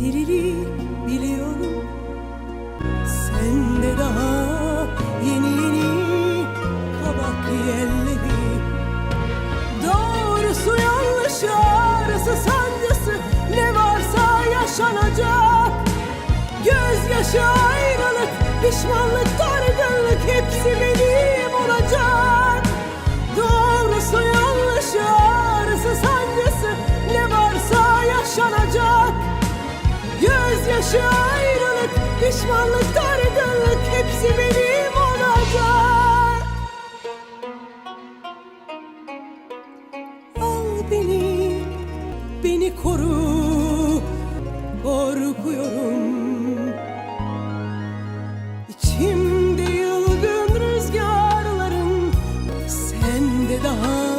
gösterir biliyorum. Sen de daha yeni yeni kabak yelleri Doğrusu yanlışı ağrısı sancısı. Ne varsa yaşanacak. Gözyaşı ayrılık pişmanlık dargınlık hepsi benim Gözyaşı ayrılık pişmanlık dargınlık hepsi benim olacak. Al beni, beni koru Korkuyorum. İçimde yılgın rüzgarların Sende daha